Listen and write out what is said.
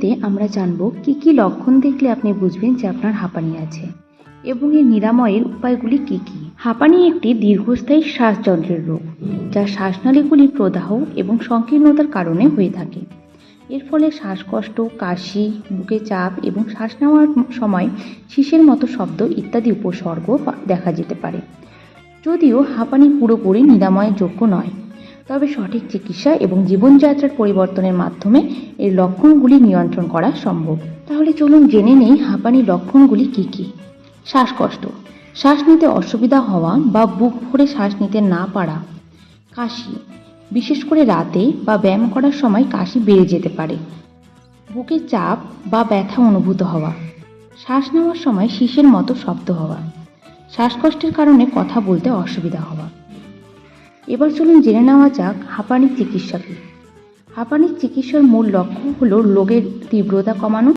ভিডিওতে আমরা জানব কি কি লক্ষণ দেখলে আপনি বুঝবেন যে আপনার হাঁপানি আছে এবং এর নিরাময়ের উপায়গুলি কি কি। হাঁপানি একটি দীর্ঘস্থায়ী শ্বাসযন্ত্রের রোগ, যা শ্বাসনালীগুলি প্রদাহ এবং সংকীর্ণতার কারণে হয়ে থাকে। এর ফলে শ্বাসকষ্ট, কাশি, বুকে চাপ এবং শ্বাস নেওয়ার সময় শীষের মতো শব্দ ইত্যাদি উপসর্গ দেখা যেতে পারে। যদিও হাঁপানি পুরোপুরি নিরাময়ের যোগ্য নয়। তবে সঠিক চিকিৎসা এবং জীবনযাত্রার পরিবর্তনের মাধ্যমে এর লক্ষণগুলি নিয়ন্ত্রণ করা সম্ভব। তাহলে চলুন জেনে নেই হাঁপানির লক্ষণগুলি কি কি। শ্বাসকষ্ট। শ্বাস নিতে অসুবিধা হওয়া বা বুক ভরে শ্বাস নিতে না পারা। কাশি। বিশেষ করে রাতে বা ব্যায়াম করার সময় কাশি বেড়ে যেতে পারে। বুকে চাপ বা ব্যথা অনুভূত হওয়া। শ্বাস নেওয়ার সময় শীষের মতো শব্দ হওয়া। শ্বাসকষ্টের কারণে কথা বলতে অসুবিধা হওয়া। এবার চলুন জেনে নেওয়া যাক হাঁপানির চিকিৎসা কী। হাঁপানির চিকিৎসার মূল লক্ষ্য হলো রোগের তীব্রতা কমানো